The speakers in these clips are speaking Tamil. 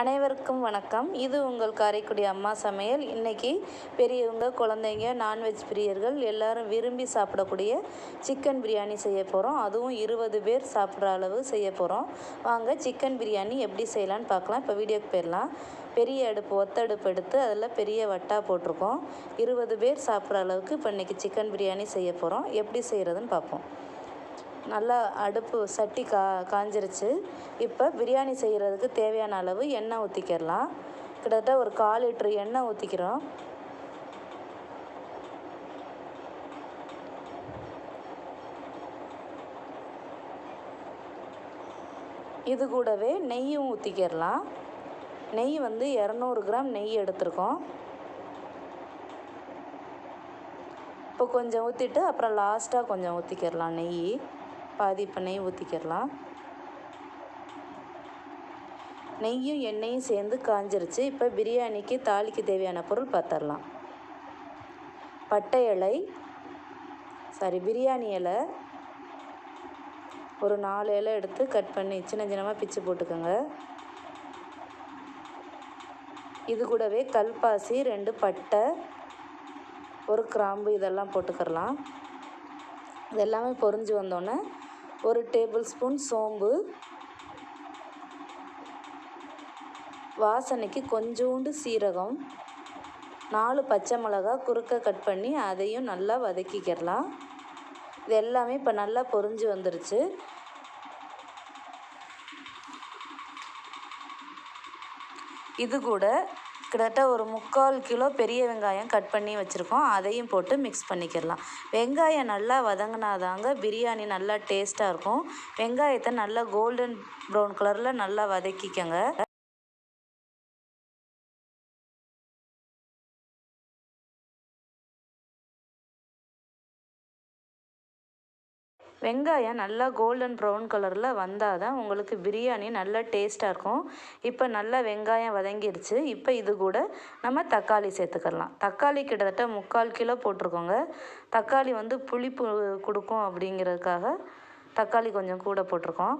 அனைவருக்கும் வணக்கம். இது உங்கள் காரைக்குடி அம்மா சமையல். இன்றைக்கி பெரியவங்க குழந்தைங்க நான்வெஜ் பிரியர்கள் எல்லாரும் விரும்பி சாப்பிடக்கூடிய சிக்கன் பிரியாணி செய்ய போகிறோம் அதுவும் இருபது பேர் சாப்பிட்ற அளவு செய்ய போகிறோம் வாங்க சிக்கன் பிரியாணி எப்படி செய்யலான்னு பார்க்கலாம். இப்போ வீடியோக்கு போயிடலாம். பெரிய அடுப்பு ஒத்தடுப்பு எடுத்து அதில் பெரிய வட்டா போட்டிருக்கோம். இருபது பேர் சாப்பிட்ற அளவுக்கு இப்போ இன்றைக்கி சிக்கன் பிரியாணி செய்ய போகிறோம் எப்படி செய்கிறதுன்னு பார்ப்போம். நல்லா அடுப்பு சட்டி கா காஞ்சிருச்சு. இப்போ பிரியாணி செய்கிறதுக்கு தேவையான அளவு எண்ணெய் ஊற்றிக்கிடலாம் கிட்டத்தட்ட ஒரு கால் லிட்ரு எண்ணெய் ஊற்றிக்கிறோம் இது கூடவே நெய்யும் ஊற்றிக்கிடலாம் நெய் வந்து இரநூறு கிராம் நெய் எடுத்திருக்கோம். இப்போ கொஞ்சம் ஊற்றிட்டு அப்புறம் லாஸ்ட்டாக கொஞ்சம் ஊற்றிக்கிடலாம் நெய். பாதி இப்போ நெய் ஊற்றிக்கிடலாம் நெய்யும் எண்ணெயும் சேர்ந்து காஞ்சிருச்சு. இப்போ பிரியாணிக்கு தாளிக்கு தேவையான பொருள் பார்த்துடலாம் பட்டை இலை சாரி பிரியாணி இலை ஒரு நாலு இலை எடுத்து கட் பண்ணி சின்ன சின்னமாக பிச்சு போட்டுக்கோங்க. இது கூடவே கல்பாசி ரெண்டு பட்டை ஒரு கிராம்பு இதெல்லாம் போட்டுக்கிறலாம். இதெல்லாமே பொறிஞ்சு பொரிஞ்சு ஒரு டேபிள் ஸ்பூன் சோம்பு. வாசனைக்கு கொஞ்சோண்டு சீரகம். நாலு பச்சை மிளகா குறுக்க கட் பண்ணி அதையும் நல்லா வதக்கிக்கிடலாம் இது எல்லாமே இப்போ நல்லா பொரிஞ்சு வந்துருச்சு. இது கூட கிட்டத்தட்ட ஒரு முக்கால் கிலோ பெரிய வெங்காயம் கட் பண்ணி வச்சுருக்கோம். அதையும் போட்டு மிக்ஸ் பண்ணிக்கிடலாம். வெங்காயம் நல்லா வதங்கினாதாங்க பிரியாணி நல்லா டேஸ்ட்டாக இருக்கும். வெங்காயத்தை நல்லா கோல்டன் ப்ரௌன் கலரில் நல்லா வதக்கிக்கங்க. வெங்காயம் நல்லா கோல்டன் ப்ரௌன் கலரில் வந்தால் தான் உங்களுக்கு பிரியாணி நல்லா டேஸ்ட்டாக இருக்கும். இப்போ நல்லா வெங்காயம் வதங்கிருச்சு. இப்போ இது கூட நம்ம தக்காளி சேர்த்துக்கலாம். தக்காளி கிட்டத்தட்ட முக்கால் கிலோ போட்டிருக்கோங்க. தக்காளி வந்து புளிப்பு கொடுக்கும் அப்படிங்கிறதுக்காக தக்காளி கொஞ்சம் கூட போட்டிருக்கோம்.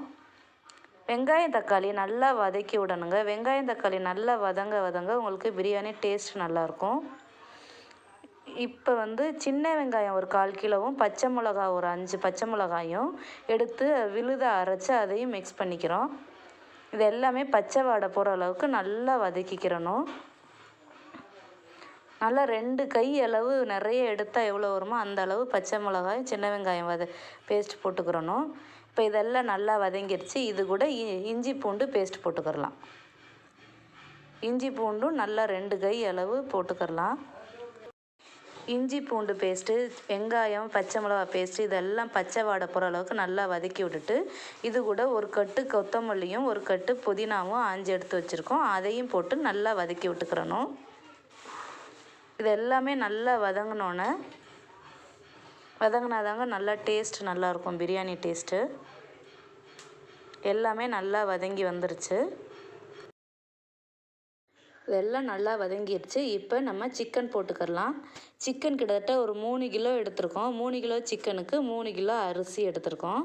வெங்காயம் தக்காளி நல்லா வதக்கி விடணுங்க. வெங்காயம் தக்காளி நல்லா வதங்க வதங்க உங்களுக்கு பிரியாணி டேஸ்ட் நல்லாயிருக்கும் இப்போ வந்து சின்ன வெங்காயம் ஒரு கால் கிலோவும் பச்சை மிளகா ஒரு அஞ்சு பச்சை மிளகாயும் எடுத்து விழுத அரைச்சி அதையும் மிக்ஸ் பண்ணிக்கிறோம். இது எல்லாமே பச்சை வாடை போகிற அளவுக்கு நல்லா வதக்கிக்கிறணும். நல்லா ரெண்டு கை அளவு நிறைய எடுத்தால் எவ்வளோ வருமோ அந்த அளவு பச்சை மிளகாயும் சின்ன வெங்காயம் வத பேஸ்ட் போட்டுக்கிறணும். இப்போ இதெல்லாம் நல்லா வதங்கிடுச்சு இது கூட இஞ்சி பூண்டு பேஸ்ட் போட்டுக்கிறலாம் இஞ்சி பூண்டும் நல்லா ரெண்டு கை அளவு போட்டுக்கிறலாம் இஞ்சி பூண்டு பேஸ்ட்டு வெங்காயம் பச்சை மிளகா பேஸ்ட்டு இதெல்லாம் பச்சை வாடை போகிற அளவுக்கு நல்லா வதக்கி விட்டுட்டு இது கூட ஒரு கட்டு கொத்தமல்லியும் ஒரு கட்டு புதினாவும் ஆஞ்சி எடுத்து வச்சுருக்கோம். அதையும் போட்டு நல்லா வதக்கி விட்டுக்கிறணும். இது எல்லாமே நல்லா வதங்கினோன்னே வதங்கினாதாங்க நல்லா டேஸ்ட் நல்லாயிருக்கும் பிரியாணி டேஸ்ட்டு எல்லாமே நல்லா வதங்கி வந்துருச்சு. வெள்ளம் நல்லா வதங்கிடுச்சு இப்போ நம்ம சிக்கன் போட்டுக்கலாம் சிக்கன் கிட்டத்தட்ட ஒரு மூணு கிலோ எடுத்திருக்கோம். மூணு கிலோ சிக்கனுக்கு மூணு கிலோ அரிசி எடுத்திருக்கோம்.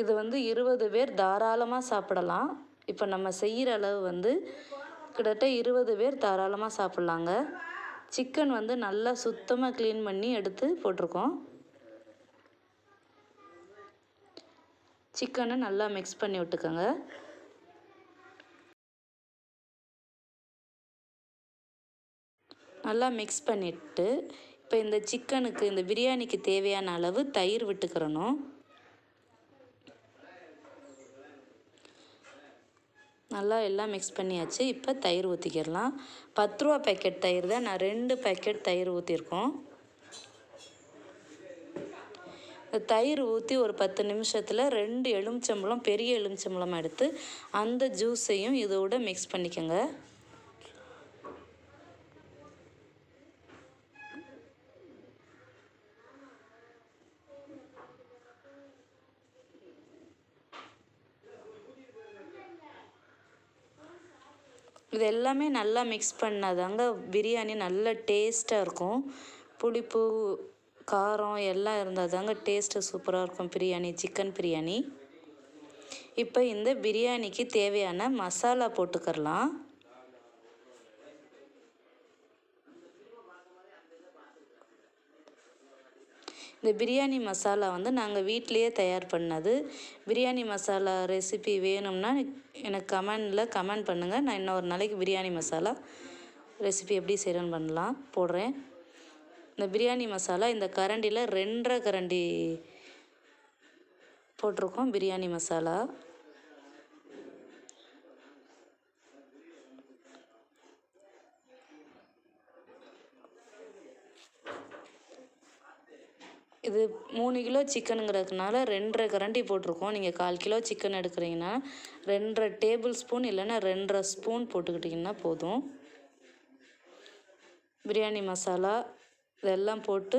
இது வந்து இருபது பேர் தாராளமாக சாப்பிடலாம். இப்போ நம்ம செய்கிற அளவு வந்து கிட்டத்தட்ட இருபது பேர் தாராளமாக சாப்பிட்லாங்க. சிக்கன் வந்து நல்லா சுத்தமாக க்ளீன் பண்ணி எடுத்து போட்டிருக்கோம். சிக்கனை நல்லா மிக்ஸ் பண்ணி விட்டுக்கோங்க. நல்லா மிக்ஸ் பண்ணிவிட்டு இப்போ இந்த சிக்கனுக்கு இந்த பிரியாணிக்கு தேவையான அளவு தயிர் விட்டுக்கிறணும். நல்லா எல்லாம் மிக்ஸ் பண்ணியாச்சு. இப்போ தயிர் ஊற்றிக்கிடலாம் பத்து ரூபா பேக்கெட் தயிர் தான். நான் ரெண்டு பேக்கெட் தயிர் ஊற்றிருக்கோம் தயிர் ஊற்றி ஒரு பத்து நிமிஷத்தில் ரெண்டு எலுமிச்சம்பழம் பெரிய எலுமிச்சம்பழம் எடுத்து அந்த ஜூஸையும் இதோட மிக்ஸ் பண்ணிக்கோங்க. இது எல்லாமே நல்லா மிக்ஸ் பண்ணாதாங்க பிரியாணி நல்ல டேஸ்ட்டாக இருக்கும். புளிப்பு காரம் எல்லாம் இருந்தால் தாங்க டேஸ்ட்டு சூப்பராக இருக்கும் பிரியாணி சிக்கன் பிரியாணி. இப்போ இந்த பிரியாணிக்கு தேவையான மசாலா போட்டுக்கிறலாம். இந்த பிரியாணி மசாலா வந்து நாங்கள் வீட்டிலையே தயார் பண்ணது. பிரியாணி மசாலா ரெசிபி வேணும்னா எனக்கு கமெண்டில் கமெண்ட் பண்ணுங்கள் நான் இன்னொரு நாளைக்கு பிரியாணி மசாலா ரெசிபி எப்படி செய்கிறேன்னு பண்ணலாம். போடுறேன். இந்த பிரியாணி மசாலா இந்த கரண்டியில் ரெண்டரை கரண்டி போட்டிருக்கோம். பிரியாணி மசாலா. இது மூணு கிலோ சிக்கனுங்கிறதுனால ரெண்டரை கரண்டி போட்டிருக்கோம். நீங்கள் கால் கிலோ சிக்கன் எடுக்கிறீங்கன்னா ரெண்டரை டேபிள் ஸ்பூன் இல்லைன்னா ரெண்டரை ஸ்பூன் போட்டுக்கிட்டிங்கன்னா போதும். பிரியாணி மசாலா இதெல்லாம் போட்டு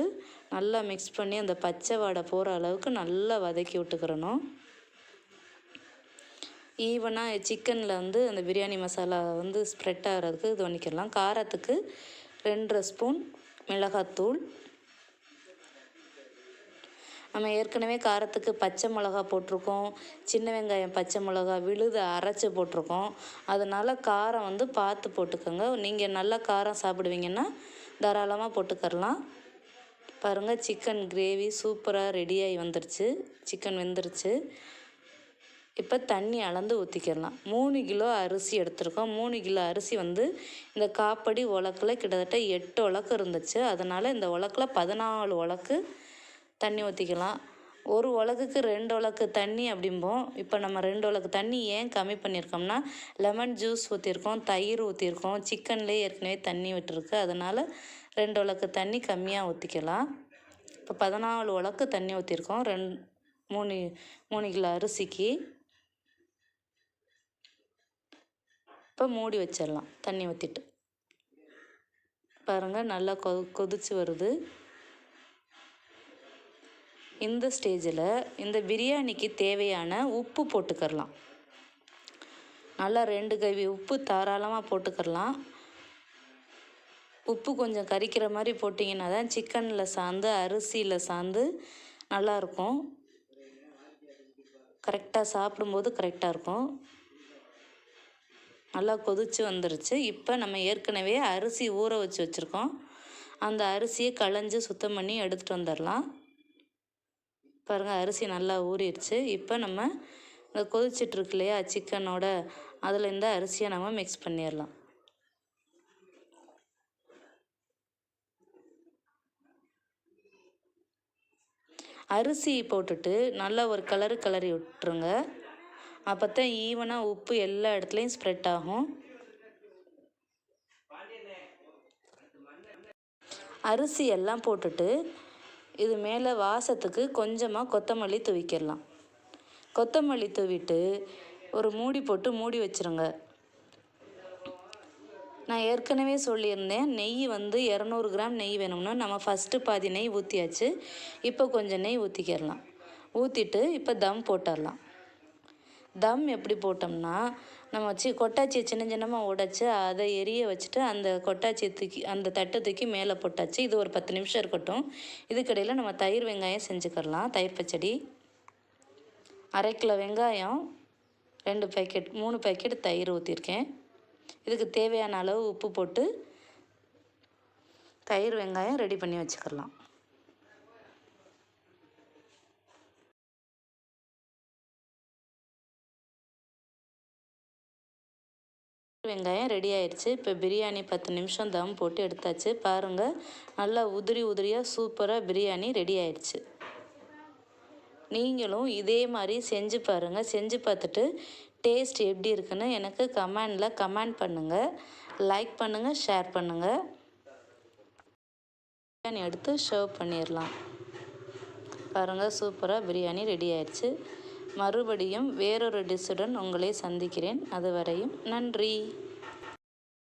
நல்லா மிக்ஸ் பண்ணி அந்த பச்சை வாடை போகிற அளவுக்கு நல்லா வதக்கி விட்டுக்கிறணும். ஈவனாக சிக்கனில் வந்து அந்த பிரியாணி மசாலா வந்து ஸ்ப்ரெட் ஆகிறதுக்கு இது பண்ணிக்கலாம். காரத்துக்கு ரெண்டரை ஸ்பூன் மிளகாத்தூள் நம்ம ஏற்கனவே காரத்துக்கு பச்சை மிளகா போட்டிருக்கோம். சின்ன வெங்காயம் பச்சை மிளகா விழுது அரைச்சி போட்டிருக்கோம். அதனால் காரம் வந்து பார்த்து போட்டுக்கோங்க. நீங்கள் நல்லா காரம் சாப்பிடுவீங்கன்னா தாராளமாக போட்டுக்கரலாம். பாருங்கள் சிக்கன் கிரேவி சூப்பராக ரெடியாகி வந்துருச்சு. சிக்கன் வெந்துருச்சு. இப்போ தண்ணி அளந்து ஊற்றிக்கிடலாம் மூணு கிலோ அரிசி எடுத்திருக்கோம். மூணு கிலோ அரிசி வந்து இந்த காப்படி உலக்கில் கிட்டத்தட்ட எட்டு உலக்கு இருந்துச்சு. அதனால் இந்த உலக்கில் பதினாலு உலக்கு தண்ணி ஊற்றிக்கலாம் ஒரு உலகுக்கு ரெண்டு உலக்கு தண்ணி அப்படிம்போம். இப்போ நம்ம ரெண்டு உலக்கு தண்ணி ஏன் கம்மி பண்ணியிருக்கோம்னா லெமன் ஜூஸ் ஊற்றிருக்கோம் தயிர் ஊற்றிருக்கோம் சிக்கன்லேயே ஏற்கனவே தண்ணி விட்டுருக்கு. அதனால் ரெண்டு உலக்கு தண்ணி கம்மியாக ஊற்றிக்கலாம் இப்போ பதினாலு உலக்கு தண்ணி ஊற்றிருக்கோம் ரெண் மூணு மூணு கிலோ அரிசிக்கு. இப்போ மூடி வச்சிடலாம் தண்ணி ஊற்றிட்டு பாருங்கள் நல்லா கொ கொதிச்சு வருது. இந்த ஸ்டேஜில் இந்த பிரியாணிக்கு தேவையான உப்பு போட்டுக்கரலாம் நல்லா ரெண்டு கவி உப்பு தாராளமாக போட்டுக்கரலாம் உப்பு கொஞ்சம் கரிக்கிற மாதிரி போட்டிங்கன்னா தான் சிக்கனில் சார்ந்து அரிசியில் சார்ந்து நல்லாயிருக்கும். கரெக்டாக சாப்பிடும்போது கரெக்டாக இருக்கும். நல்லா கொதிச்சு வந்துருச்சு. இப்போ நம்ம ஏற்கனவே அரிசி ஊற வச்சு வச்சுருக்கோம். அந்த அரிசியை களைஞ்சி சுத்தம் பண்ணி எடுத்துகிட்டு வந்துடலாம் பாருங்கள் அரிசி நல்லா ஊறிடுச்சு. இப்போ நம்ம இந்த கொதிச்சிட்ருக்கு இல்லையா சிக்கனோட அதில் இந்த அரிசியை நம்ம மிக்ஸ் பண்ணிடலாம். அரிசி போட்டுட்டு நல்லா ஒரு கலரு கலரி விட்டுருங்க. அப்போ தான் ஈவனாக உப்பு எல்லா இடத்துலையும் ஸ்ப்ரெட் ஆகும். அரிசி எல்லாம் போட்டுட்டு இது மேலே வாசத்துக்கு கொஞ்சமாக கொத்தமல்லி தூவிக்கிடலாம். கொத்தமல்லி தூவிட்டு ஒரு மூடி போட்டு மூடி வச்சுருங்க. நான் ஏற்கனவே சொல்லியிருந்தேன் நெய் வந்து இரநூறு கிராம் நெய் வேணும்னா நம்ம ஃபஸ்ட்டு பாதி நெய் ஊற்றியாச்சு இப்போ கொஞ்சம் நெய் ஊற்றிக்கிடலாம் ஊற்றிட்டு இப்போ தம் போட்டுடலாம். தம் எப்படி போட்டோம்னா நம்ம வச்சு கொட்டாச்சியை சின்ன சின்னமாக உடைச்சி அதை எரிய வச்சுட்டு அந்த கொட்டாச்சியை தூக்கி அந்த தட்டை தூக்கி மேலே போட்டாச்சு. இது ஒரு பத்து நிமிஷம் இருக்கட்டும். இதுக்கடையில் நம்ம தயிர் வெங்காயம் செஞ்சுக்கலாம் தயிர் பச்சடி அரை கிலோ வெங்காயம் ரெண்டு பேக்கெட் மூணு பேக்கெட் தயிர் ஊற்றிருக்கேன் இதுக்கு தேவையான அளவு உப்பு போட்டு தயிர் வெங்காயம் ரெடி பண்ணி வச்சுக்கலாம் வெங்காயம் ரெடி ஆயிடுச்சு இப்போ பிரியாணி பத்து நிமிஷம் தம் போட்டு எடுத்தாச்சு. பாருங்கள் நல்லா உதிரி உதிரியாக சூப்பராக பிரியாணி ரெடி ஆயிடுச்சு நீங்களும் இதே மாதிரி செஞ்சு பாருங்கள் செஞ்சு பார்த்துட்டு டேஸ்ட் எப்படி இருக்குன்னு எனக்கு கமெண்டில் கமெண்ட் பண்ணுங்கள் லைக் பண்ணுங்கள் ஷேர் பண்ணுங்கள் பிரியாணி எடுத்து சர்வ் பண்ணிடலாம் பாருங்கள் சூப்பராக பிரியாணி ரெடி ஆயிடுச்சு மறுபடியும் வேறொரு டிஷ்ஷுடன் உங்களை சந்திக்கிறேன். அதுவரையும் நன்றி.